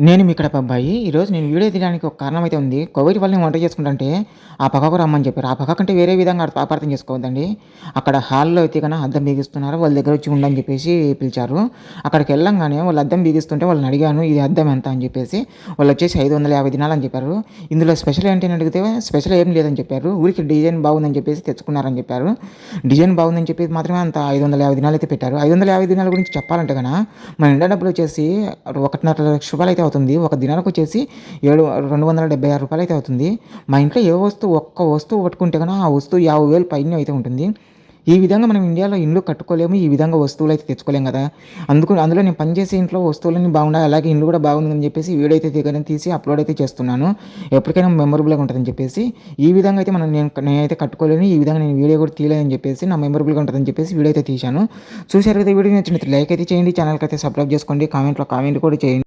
నేను మీ ఇక్కడ అబ్బాయి. ఈరోజు నేను వీడియో తీయడానికి ఒక కారణం అయితే ఉంది. కోవిడ్ వల్ల నేను వంట చేసుకుంటుంటే ఆ పక్కకు రమ్మని చెప్పారు. ఆ పక్క కంటే వేరే విధంగా అపార్థం చేసుకోవద్దండి. అక్కడ హాల్లో అయితే కన్నా అద్దం బిగిస్తున్నారు. వాళ్ళ దగ్గర వచ్చి ఉండని చెప్పేసి పిలిచారు. అక్కడికి వెళ్ళంగానే వాళ్ళు అద్దం బిగిస్తుంటే వాళ్ళని అడిగాను ఇది అద్దం ఎంత? అని చెప్పేసి. వాళ్ళు వచ్చేసి ఐదు వందల యాభై దినాలు అని చెప్పారు. ఇందులో స్పెషల్ ఏంటి అని అడిగితే స్పెషల్ ఏం లేదని చెప్పారు. ఊరికి డిజైన్ బాగుందని చెప్పేసి తెచ్చుకున్నారని చెప్పారు. డిజైన్ బాగుందని చెప్పేసి మాత్రమే అంత ఐదు వందల యాభై దినాలు అయితే పెట్టారు. ఐదు వందల యాభై దినాల గురించి చెప్పాలంటే కన్నా మన ఇండియా డబ్బులు వచ్చేసి ఒకటిన్నర లక్ష రూపాయలు అయితే అవుతుంది. ఒక దినానికి వచ్చేసి ఏడు రెండు వందల డెబ్బై ఆరు రూపాయలు అయితే అవుతుంది. మా ఇంట్లో ఏ వస్తువు ఒక్క వస్తువు పట్టుకుంటే కన్నా ఆ వస్తువు యాభై వేలు పైన అయితే ఉంటుంది. ఈ విధంగా మనం ఇండియాలో ఇల్లు కట్టుకోలేము ఈ విధంగా వస్తువులు అయితే తెచ్చుకోలేము కదా. అందుకు అందులో నేను పనిచేసే ఇంట్లో వస్తువులన్నీ బాగున్నాయి అలాగే ఇల్లు కూడా బాగుందని చెప్పేసి వీడియో అయితే దిగని తీసి అప్లోడ్ అయితే చేస్తున్నాను. ఎప్పటికైనా మెమొరబుల్గా ఉంటుందని చెప్పేసి ఈ విధంగా అయితే మనం నేను నేనైతే కట్టుకోలేను ఈ విధంగా నేను వీడియో కూడా తీయలేదని చెప్పేసి నా మెమొరబుల్గా ఉంటుందని చెప్పేసి వీడియో అయితే తీశాను. చూశారు కదా వీడియో నచ్చినట్టు లైక్ అయితే చేయండి ఛానల్కి అయితే సబ్స్క్రైబ్ చేసుకోండి కామెంట్లో కామెంట్ కూడా చేయండి.